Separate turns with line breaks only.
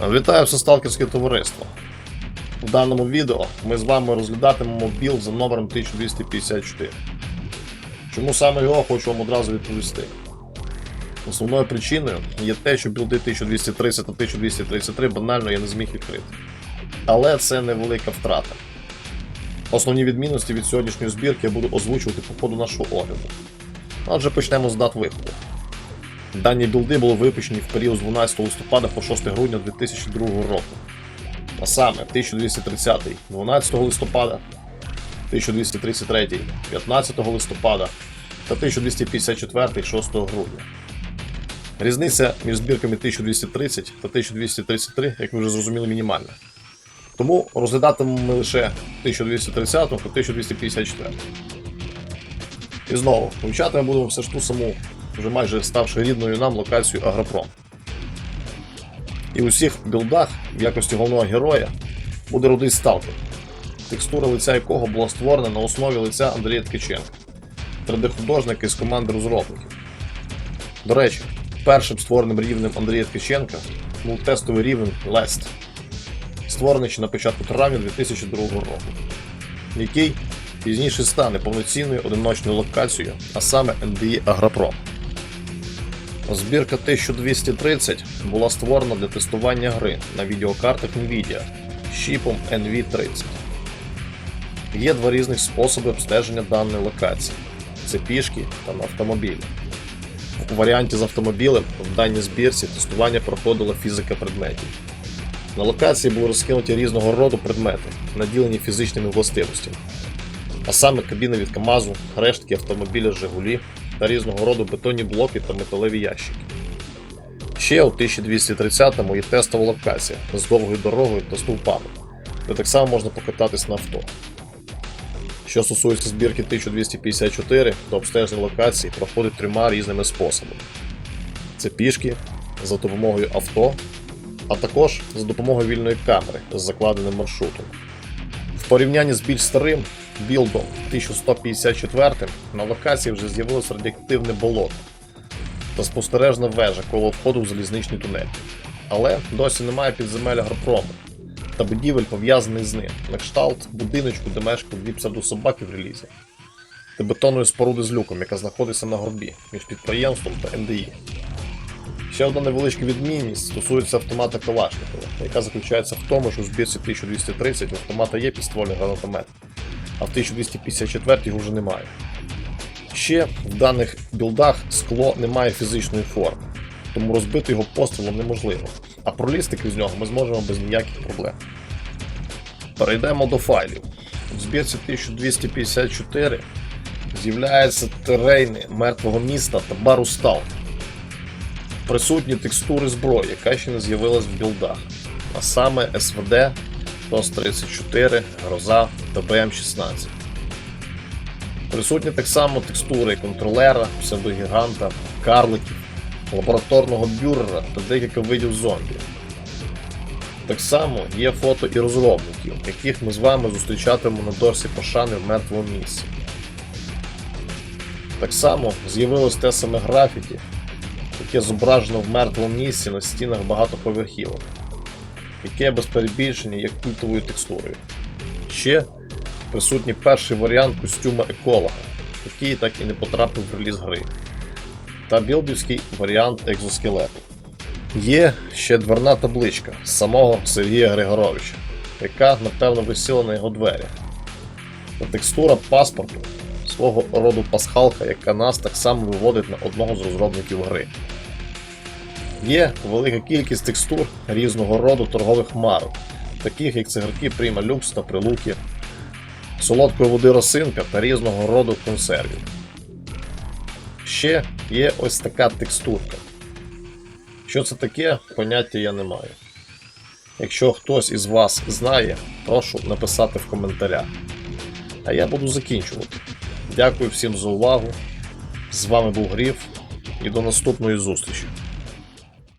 Вітаю все сталкерське товариство. В даному відео ми з вами розглядатимемо білд за номером 1254. Чому саме його хочу вам одразу відповісти. Основною причиною є те, що білди 1230 та 1233 банально я не зміг відкрити. Але це невелика втрата. Основні відмінності від сьогоднішньої збірки я буду озвучувати по ходу нашого огляду. Отже, почнемо з дат виходу. Дані білди були випущені в період з 12 листопада по 6 грудня 2002 року. А саме 1230 12 листопада, 1233 15 листопада та 1254 6 грудня. Різниця між збірками 1230 та 1233, як ви вже зрозуміли, мінімальна. Тому розглядатимемо ми лише 1230 та 1254. І знову, вивчати ми будемо все ж ту саму вже майже ставши рідною нам локацію Агропром. І у всіх білдах в якості головного героя буде рудий сталкер, текстура лиця якого була створена на основі лиця Андрія Ткаченка, 3D-художника із команди розробників. До речі, першим створеним рівнем Андрія Ткаченка був тестовий рівень Лест, створений ще на початку травня 2002 року, який пізніше стане повноцінною одиночною локацією, а саме NDE Агропром. Збірка 1230 була створена для тестування гри на відеокартах NVIDIA з чіпом NV30. Є два різних способи обстеження даної локації: це пішки та на автомобілі. У варіанті з автомобілем в даній збірці тестування проходила фізика предметів. На локації були розкинуті різного роду предмети, наділені фізичними властивостями, а саме кабіни від КАМАЗу, рештки автомобіля Жигулі та різного роду бетонні блоки та металеві ящики. Ще у 1230-му є тестова локація з довгою дорогою та стовпами, де так само можна покататись на авто. Що стосується збірки 1254, то обстеження локації проходить трьома різними способами: це пішки, за допомогою авто, а також за допомогою вільної камери з закладеним маршрутом. В порівнянні з більш старим білдом 1154 на локації вже з'явилось радіоактивне болото та спостережна вежа коло входу в залізничний тунель. Але досі немає підземелля Гарпрому та будівель пов'язаних з ним, на кшталт будиночку, де мешкали дві псевдособаки в релізі, та бетонної споруди з люком, яка знаходиться на горбі між підприємством та НДІ. Ще одна невеличка відмінність стосується автомата Калашникова, яка заключається в тому, що у збірці 1230 автомата є підствольний гранатомет, а в 1254 його вже немає. Ще в даних білдах скло не має фізичної форми, тому розбити його пострілом неможливо, а пролізти крізь нього ми зможемо без ніяких проблем. Перейдемо до файлів. В збірці 1254 з'являються терейни мертвого міста та бару Сталк. Присутні текстури зброї, яка ще не з'явилась в білдах, а саме СВД, ТОС-34, Гроза та БМ-16. Присутні так само текстури контролера, псевдогіганта, карликів, лабораторного бюрера та декілька видів зомбі. Так само є фото і розробників, яких ми з вами зустрічатимемо на дорсі пошани в мертвому місці. Так само з'явилось те саме графіті, яке зображено в мертвому місці на стінах багатоповерхівок, яке без перебільшення є культовою текстурою. Ще присутній перший варіант костюма еколога, який так і не потрапив в реліз гри, та білдівський варіант екзоскелету. Є ще дверна табличка самого Сергія Григоровича, яка, напевно, висіла на його дверях. Та текстура паспорту свого роду пасхалка, яка нас так само виводить на одного з розробників гри. Є велика кількість текстур різного роду торгових марок, таких як цигарки Prima Lux та Прилуки, солодкої води росинка та різного роду консервів. Ще є ось така текстурка. Що це таке, поняття я не маю. Якщо хтось із вас знає, прошу написати в коментарях. А я буду закінчувати. Дякую всім за увагу. З вами був Гріф і до наступної зустрічі.